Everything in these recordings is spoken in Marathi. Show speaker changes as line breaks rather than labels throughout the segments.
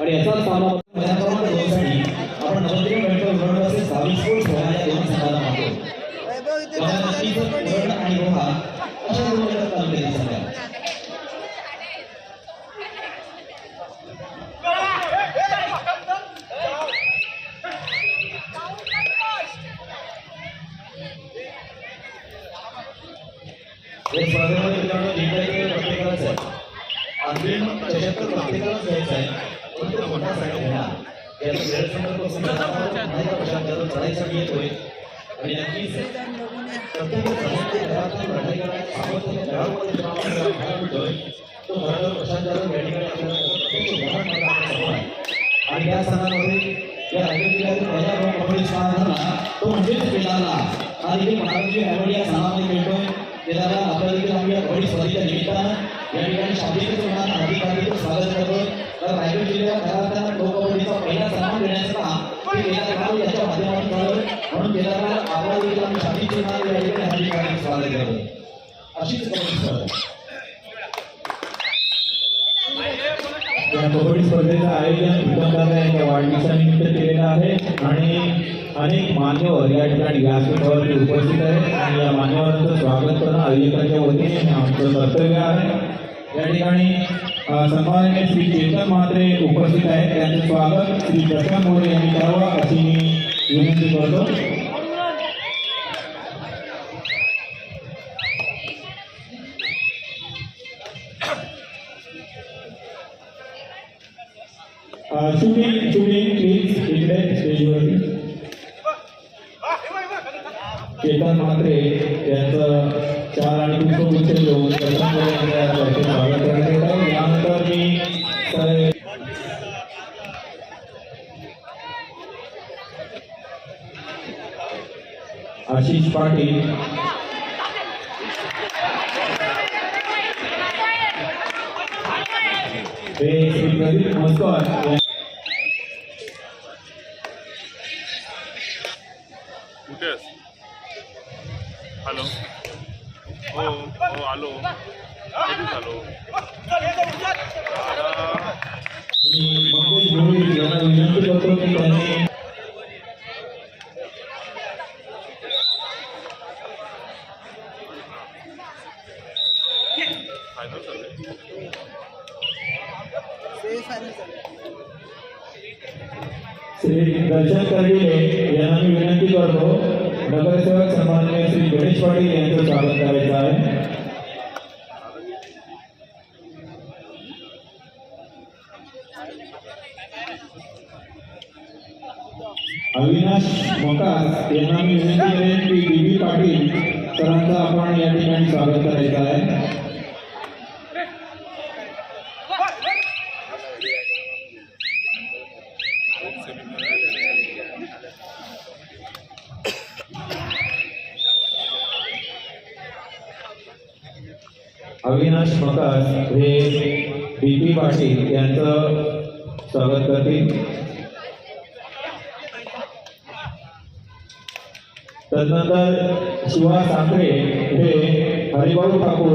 आणि याचाच सामना आपण नवोदय मेडिकल दोन संघाला मागतो आणि रोहा अशा दोन गटात तालुक्यातील संघ या स्पर्धेमध्ये मित्रांनो जिंकायचं प्रत्येकालाच आहे अंतिम चषक प्रत्येकालाच घ्यायचा आहे पण तो मोठा साठी घेणार याचा गैरसमजपासून नाही प्रशांत जाधव चढाईसाठी येतोय आणि नक्कीच प्रत्येक समाजाच्या घरातून लढाई करण्यात सामर्थ्य घरामध्ये जेव्हा आपल्याला तो खरं प्रशांत जाधव या ठिकाणी आणि या सणामध्ये या राज्यातील जिल्ह्यातील पहिला झाला तो म्हणजेच केदारला हा देखील महाराष्ट्रीय अवॉर्ड या सणामध्ये मिळतोय केदारला आपल्या देखील आम्ही या कबड्डी स्पर्धेच्या निमित्तानं या ठिकाणी शाब्दिक होणार हार्दिक स्वागत करतो. तर रायगड जिल्ह्यात घरात पहिला सन्मान देण्याचं काम हे गाव याच्या माध्यमातून झालं. म्हणून केदारला आपल्या देखील आम्ही शाब्दिक होणार या ठिकाणी स्वागत करतो. अशीच कबड्डी स्पर्धा
या कबड्डी स्पर्धेचं आयोजन विक्रमदादा यांच्या वाढदिवसानिमित्त केलेलं आहे. आणि अनेक मान्यवर या ठिकाणी व्यासपीठावरती उपस्थित आहेत. आणि या मान्यवरांचं स्वागत करणं आयोजकांच्या वतीने आमचं कर्तव्य आहे. या ठिकाणी अ, सन्माननीय श्री चेतन म्हात्रे उपस्थित आहेत. त्यांचं स्वागत श्री प्रशांत मोरे यांनी करावं अशी मी विनंती करतो. केतन म्हात्रे यांचं चार आणि पुष्पगुच्छ देऊन स्वागत करण्यात यानंतर मी आशिष पाटील. हे श्री प्रदीप मस्कर
हो हो आलो. कधीच आलो.
विनंती करतो की त्यांनी
फायनल चालू
श्री दर्शन कर्डिले यांना मी विनंती करतो नगरसेवक सन्माननीय श्री गणेश पाटील यांचं स्वागत करायचं आहे अविनाश मकार यांना मी विनंती करेन की डी बी पाटील सरांचं आपण या ठिकाणी स्वागत करायचं आहे अविनाश मकर हे डी पी पाटील यांचं स्वागत करतील तदनंतर शिवा साखरे हे हरिभाऊ ठाकूर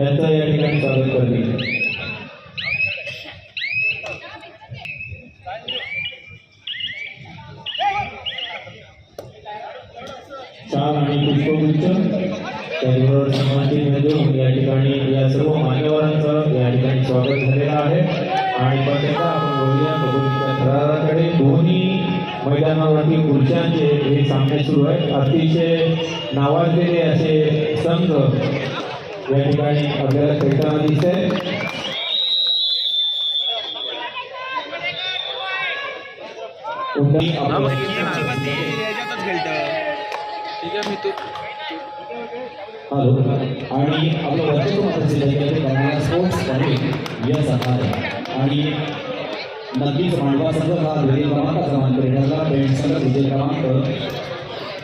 यांचं या ठिकाणी स्वागत करतील. या ठिकाणी आपल्याला खेळताना आपण- हॅलो. आणि आपलं वर्चस्व मात्र जिल्ह्यातील स्पोर्ट्स कॉलेज या संघात
आणि नक्कीच मांडवा संघ हा विजय क्रमांकाचा क्रमांक रेडरला पेंट संघ विजय क्रमांक.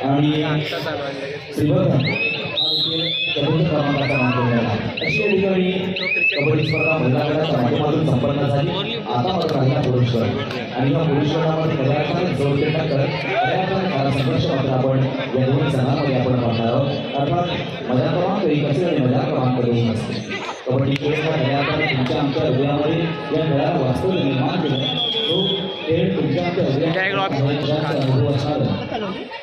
आणि श्रीवर्धन. चतुर्थ क्रमांकाचा क्रमांक मिळाला अशी या ठिकाणी कबड्डी स्पर्धा महिला माध्यमातून संपन्न झाली आता मात्र राहिला पुरुष गट आणि या पुरुष गटामध्ये खऱ्या जोडपेटा करत खऱ्या संघर्ष मात्र आपण या दोन संघामध्ये आपण पाहणार आहोत. अर्थात मजा क्रमांक एक असेल आणि मजा क्रमांक दोन असेल कबड्डी खेळ हा खऱ्या तुमच्या आमच्या हृदयामध्ये या खेळाला वास्तव निर्माण केलं तो खेळ तुमच्या आमच्या हृदयाचा अनुभव असणार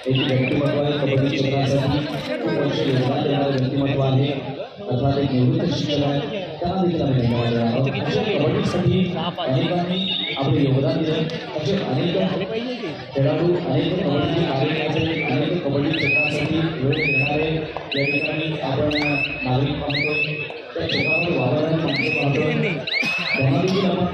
एक व्यक्तिमत्व आहे कबड्डी व्यक्तिमत्व आहे अर्थात एक निवृत्त शिक्षक आहे त्यांना देखील आम्ही कबड्डीसाठी अनेकांनी आपले योगदान अनेक खेळाडू अनेक कबड्डी कार्यकर्ते अनेक कबड्डी क्षेत्रासाठी वेळ देणारे या ठिकाणी आपण नागरिक पाहतो त्या माणसं पाहतो त्यांना देखील आपण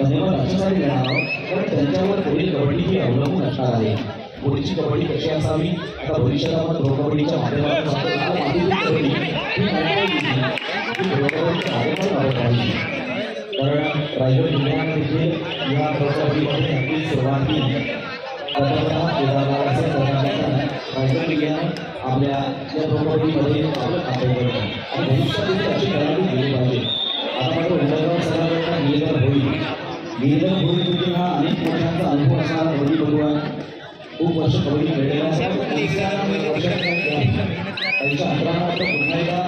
धन्यवाद अशासाठी देणार आहोत. कारण त्यांच्यावर पुढील कबड्डी ही अवलंबून असणार आहे. पुढची कबड्डी कशी असावी आता भविष्यात आपण प्रो कबड्डीच्या माध्यमातून ही. कारण रायगड देखील या सुरुवात रायगड आपल्या या आपलं खाते आणि भविष्यात देखील अशी खेळाडू गेली पाहिजे आता मात्र उमेदवार सगळ्यांना निवेदन होईल निवेदन होईल देखील हा अनेक वर्षांचा अनुभव असणारा खूप वर्ष कबड्डी खेळलेला त्यांच्या अंतराळात पुन्हा एकदा.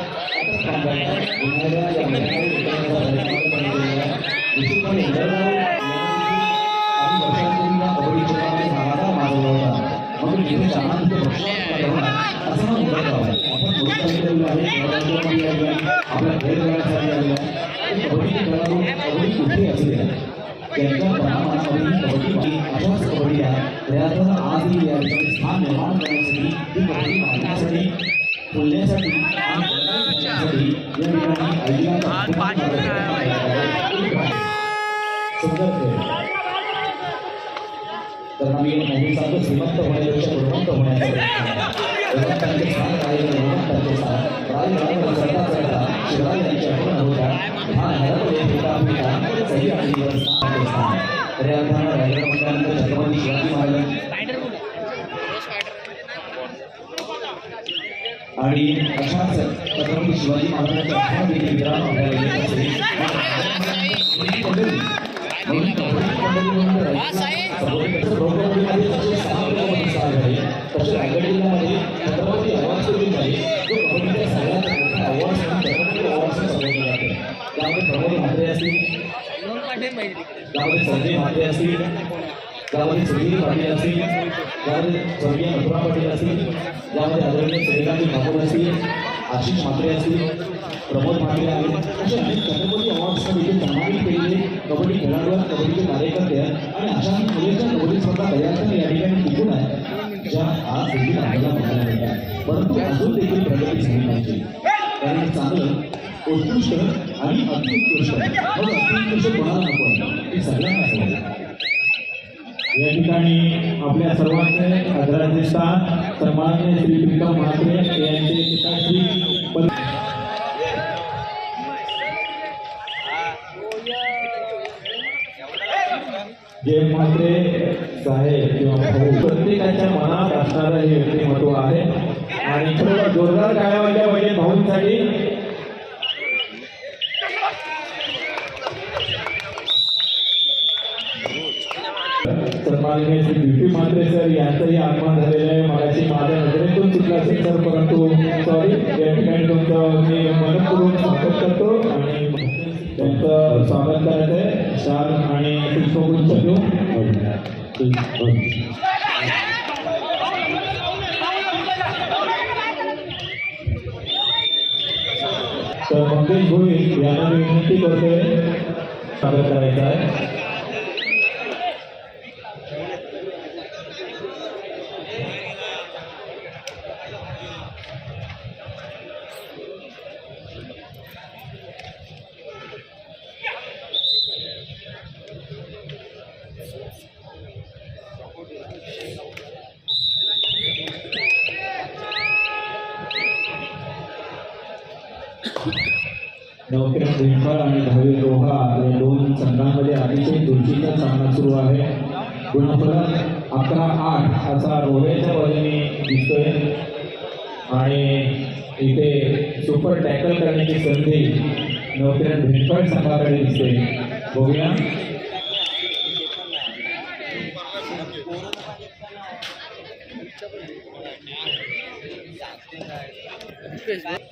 पुन्हा एकदा या. निश्चितपणे कबड्डी क्षेत्रामध्ये होता म्हणून जाणार असं हा आहे आपण आहे खेळ आलेलं आहे कबड्डी खेळाडू कबड्डी कुठे त्यांच्या प्रमाणामध्ये कबड्डी ही अशाच प्रयत्न आहे त्यातून आजही या ठिकाणी स्थान निर्माण करण्यासाठी ही कबड्डी मांडण्यासाठी बोलण्यासाठी आणि करण्यासाठी या ठिकाणी तर आम्ही नेहमी श्रीमंत होण्यापेक्षा गुणवंत होण्याचा प्रयत्न करा. गुणवंतांचे हा हरवले पिता पिता सही आणि खऱ्या अर्थानं रायगड छत्रपती शिवाजी महाराज आणि अशाच छत्रपती शिवाजी महाराजांच्या आठवण देखील मित्रांनो आपल्याला येत असते रायगड- जिल्ह्यामध्ये छत्रपती आहे जो कबड्डीचा सगळ्यात मोठा छत्रपती प्रमोद म्हात्रे असतील त्यामध्ये संजय म्हात्रे असतील त्यामध्ये सुधीर पाटील असतील त्यामध्ये स्वर्गीय मथुरा पाटील असतील त्यामध्ये आदरणीय सूर्यकांत ठाकूर असतील आशिष म्हात्रे असतील प्रमोद म्हात्रे आहेत असे अनेक छत्रपती अवॉर्ड्सला देखील सन्मानित केलेले कबड्डी खेळाडू आहेत कबड्डीचे कार्यकर्ते आहेत. आणि अशा मुलींच्या कबड्डी स्पर्धा पर्यावरण या ठिकाणी टिकून आहे ज्या आज देखील आपल्याला बघायला मिळतात. परंतु अजून देखील प्रगती झाली पाहिजे. कारण चांगलं उत्कृष्ट आणि अतिउत्कृष्ट. मग अतिउत्कृष्ट कोणाला नको आहे? ते सगळ्यांना हवं
या ठिकाणी आपल्या सर्वांचे आदराचे स्थान सन्मान्य श्री प्रीतम म्हात्रे यांचे पिताश्री पद- जे म्हात्रे साहेब किंवा भाऊ. प्रत्येकाच्या मनात असणारं हे व्यक्तिमत्व आहे. आणि खरोखर जोरदार काय वाजल्या पाहिजे भाऊंसाठी. मंगेश भोईर यांना मी विनंती करतोय स्वागत करायचं आहे
नवकिरण भुईफळ आणि भावी रोहा या दोन संघांमध्ये
अतिशय दुर्चिंता सामना सुरू आहे. गुणफलक अकरा आठ असा रोहेच्या बाजूने दिसतोय. आणि इथे सुपर टॅकल करण्याची संधी नौकिरण भिंपळ संघाकडे दिसते बघूया.
धन्यवाद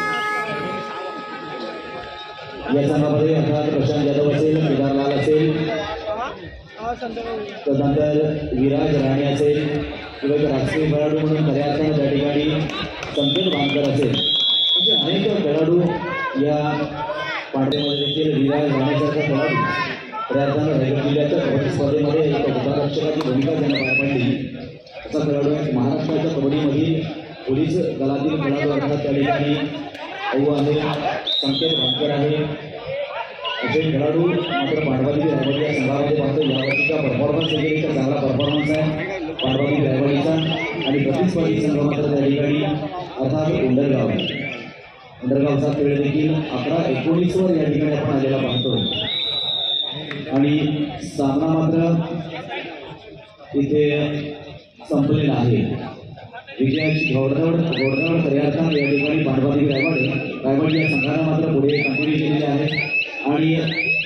या संघामध्ये अर्थात प्रशांत जाधव असेल केदारलाल असेल त्यानंतर विराज राणे असेल किंवा राष्ट्रीय खेळाडू म्हणून खऱ्या अर्थानं त्या ठिकाणी संकेत बांधकर असेल. असे अनेक खेळाडू या पांढऱ्यामध्ये देखील विराज राणेसारखा खेळाडू खऱ्या अर्थानं रायगड जिल्ह्याच्या कबड्डी स्पर्धेमध्ये एक उपाध्यक्षाची भूमिका त्यांना पार पडली असा खेळाडू महाराष्ट्राच्या कबड्डीमधील पोलीस दलातील खेळाडू अर्थात त्या ठिकाणी अऊ आहे संकेत भाटकर आहे असे खेळाडू मात्र पाडवाली रायवाडी या संघामध्ये पाहतो. यावर्षीचा परफॉर्मन्स वगैरे चांगला परफॉर्मन्स आहे. पाडवाली रायवाडीचा आणि प्रतिस्पर्धी संघ मात्र त्या ठिकाणी अर्थात उंडरगाव. आहे उंडरगावचा खेळ देखील अकरा एकोणीसवर या ठिकाणी आपण आलेला पाहतो आणि सामना मात्र इथे संपलेला आहे. विजयाची घोडदौड घोडदौड या ठिकाणी पांडवादी रायवाड रायवाड या संघानं मात्र पुढे कंटिन्यू आहे आणि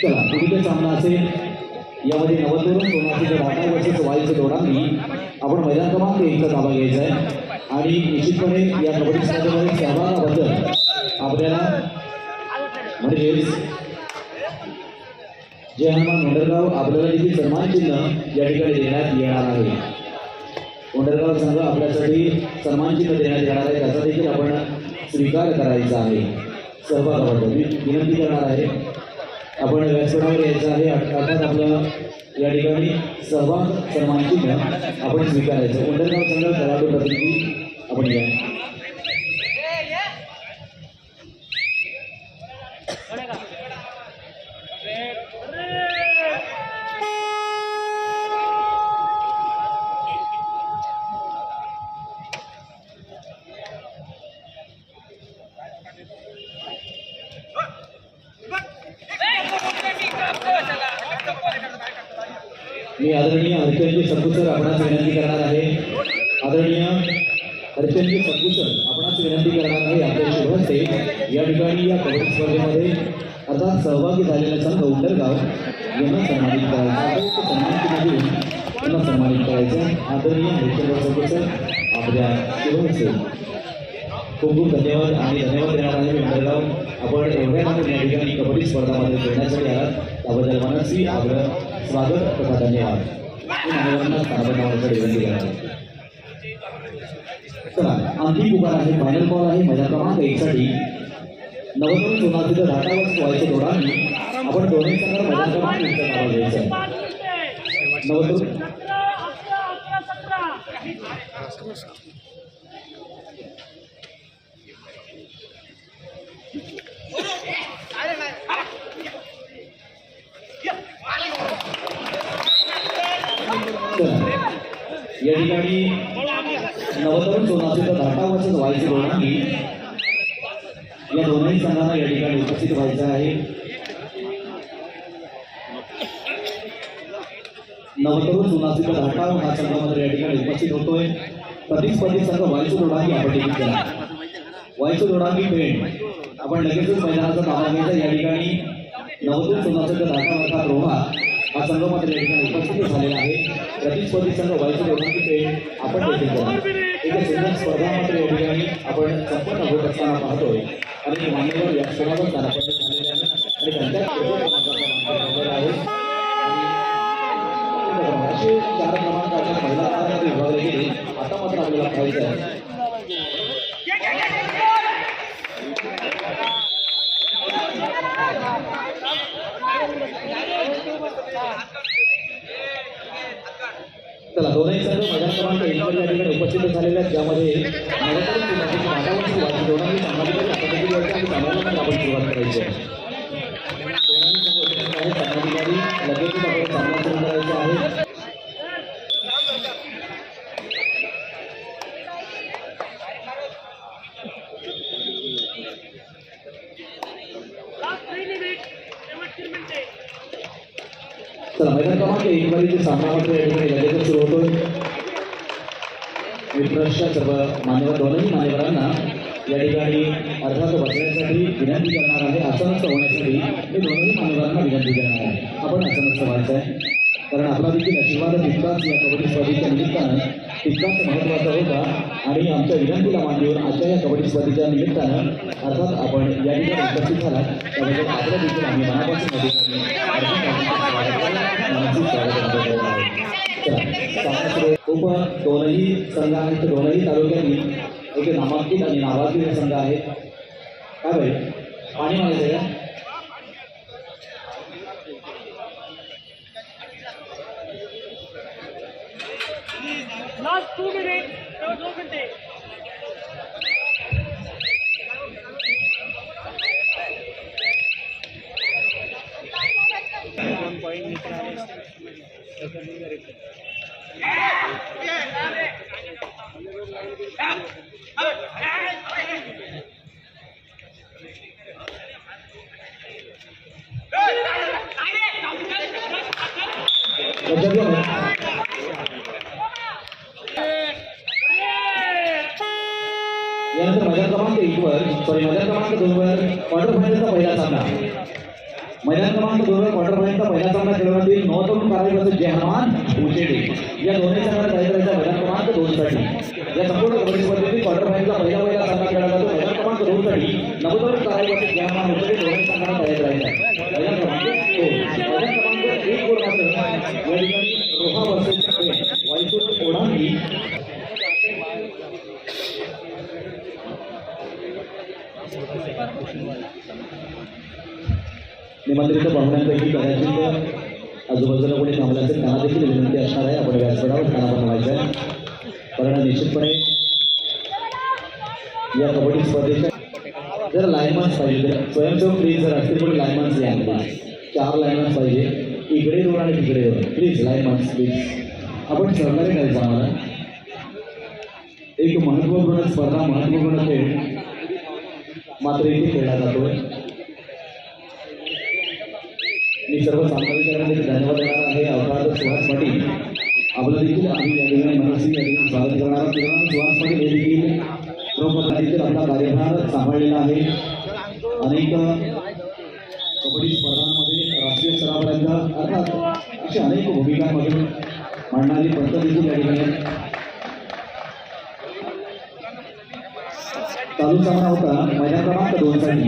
चला पुढील सामना असेल. यामध्ये नवतरुण सोनाचे राटा वर्सेस दोडांनी आपण मैदान क्रमांक एकचा ताबा घ्यायचा आहे. आणि निश्चितपणे या कबड्डी स्पर्धेमध्ये सहभागाबद्दल आपल्याला म्हणजेच जय हनुमान मंडळगाव आपल्याला देखील सन्मान चिन्ह या ठिकाणी देण्यात येणार आहे. कोंडरगाव संघ आपल्यासाठी सन्मानचिन्ह देण्यात येणार आहे. त्याचा देखील आपण स्वीकार करायचा आहे. सहभागाबद्दल मी विनंती करणार आहे. आपण व्यासपीठावर यायचं आहे. अर्थात आपलं या ठिकाणी सहभाग सन्मानचिन्ह आपण स्वीकारायचं. कोंडरगाव संघ कलाटू प्रतिनिधी आपण या मी आदरणीय हरिचंद्र सर आपणास विनंती करणार आहे. आदरणीय हरिचंद्र सर आपणास विनंती करणार आहे आपल्या शुभस्ते या ठिकाणी या कबड्डी स्पर्धेमध्ये अर्थात सहभागी झालेला संघ उंडरगाव यांना सन्मानित करायचं सन्मान त्यांना सन्मानित करायचं आदरणीय हरिचंद्र सर आपल्या शुभहस्ते खूप खूप धन्यवाद आणि धन्यवाद देणार आहे उंडरगाव आपण एवढ्या मात्र या ठिकाणी कबड्डी स्पर्धामध्ये खेळण्यासाठी आलात. त्याबद्दल मनस्वी आग्रह स्वागत तथा धन्यवाद. चला अंतिम उभार आहे फायनल कॉल आहे मैदान क्रमांक एकसाठी नवतरुण सोनातील घाटावर व्हायचे दोघांनी आपण दोन्ही संघाला मैदान क्रमांक एक नाव या ठिकाणी नवतरुण सोनाचे तर धाटा वर्षात व्हायचे दोघांनी या दोनही संघांना या ठिकाणी उपस्थित व्हायचं आहे. नवतरुण सोनाचे धाटा हा संघामध्ये या ठिकाणी उपस्थित होतोय. प्रतिस्पर्धी संघ वायचू दोडांगी आपण देखील केला. वायचू दोडांगी पेंट आपण लगेचच मैदानाचा ताबा घ्यायचा. या ठिकाणी नवतरुण सोनाचे तर हा संघ मात्र या ठिकाणी उपस्थित झालेला आहे. प्रतिस्पर्धी संघ वायचू दोडांगी पेंट आपण देखील एक सुंदर स्पर्धा मात्र या ठिकाणी आपण संपन्न होत असताना पाहतोय. आणि मान्यवर या क्षणावर स्थानापन्न झालेले आहेत आणि त्यांच्या क्रमांकाचा नंबर आहे आणि असे चार क्रमांक अशा पहिल्या क्रमांकामध्ये विभागले गेले आता मात्र आपल्याला पाहायचं आहे चला दोनही संघ मैदान क्रमांक एकमध्ये या ठिकाणी उपस्थित झालेले आहेत. ज्यामध्ये नवतरुण टीमाची सामाजिक आपण सुरुवात करायची आहे. लगेच संघ उपस्थित आहेत मैदान एक वरील सामना मात्र या ठिकाणी लगेचच सुरू होतोय मित्रच्या सर्व मान्यवर दोनही मान्यवरांना या ठिकाणी अर्धात बसण्यासाठी विनंती करणार आहे अचानक होण्यासाठी मी दोनही मान्यवरांना विनंती करणार आहे आपण अचानक व्हायचं आहे कारण आपला देखील आशीर्वाद तितकाच या कबड्डी स्पर्धेच्या निमित्तानं तितकाच महत्त्वाचा होता आणि आमच्या विनंतीला मान देऊन आजच्या या कबड्डी स्पर्धेच्या निमित्तानं अर्थात आपण या ठिकाणी उपस्थित झाला त्याबद्दल आपलं देखील आम्ही मनापासून खूप दोनही संघ आहेत, दोनही तालुक्यांनी एक नामांकित आणि नावाजलेले संघ आहेत. काय भाई पाणी मागायचं का?
लास्ट टू मिनिट दो घंटे
यानंतर मैदान क्रमांक एक वर सॉरी मैदान क्रमांक दोन वर क्वार्टर फायनलचा पहिला सामना मैदान क्रमांक दोन वर क्वार्टर फायनलचा पहिला सामना खेळवण्यातील नौतम कारवाईपासून जेहमान उजेडे. या दोन्ही संघात तयार करायचा मैदान क्रमांक दोन साठी या संपूर्ण कबड्डी स्पर्धेतील क्वार्टर फायनलचा पहिला पहिला सामना खेळला जातो मैदान क्रमांक दोन साठी नवतम कारवाईपासून जेहमान उजेडे दोन्ही संघाला तयार करायचा आहे. मैदान क्रमांक दोन. मैदान क्रमांक एक वर मात्र या ठिकाणी रोहा वर्सेस वायसूर ओढांगी निमंत्रित पाहुण्यांपैकी कदाचित आजूबाजूला कोणी थांबलं असेल त्यांना देखील विनंती असणार आहे. आपण व्यासपीठावर त्यांना बनवायचं आहे. कारण निश्चितपणे या कबड्डी स्पर्धेच्या जर लायमन्स पाहिजे स्वयंसेवक प्लीज जर असतील कोणी लायमन्स या. चार लायमन्स पाहिजे. इकडे दोन आणि तिकडे दोन. प्लीज लायमन्स प्लीज आपण सहकार्य करायचं आम्हाला एक महत्त्वपूर्ण स्पर्धा महत्त्वपूर्ण खेळ मात्र इथे खेळला जातोय. मी सर्व सामाजिकांना धन्यवाद देणार आहे. अवतार सुहास पाटील आपलं देखील आम्ही या ठिकाणी मनस्वी या स्वागत करणार आहोत. किरण सुहास पाटील हे देखील प्रमुख प्रमुखातील आपला कार्यभार सांभाळलेला आहे. अनेक कबड्डी स्पर्धांमध्ये राष्ट्रीय स्तरापर्यंत अर्थात अशा अनेक भूमिकांमध्ये मांडणारी पंत देखील या ठिकाणी चालू सामना होता. महिला क्रमांक दोन साठी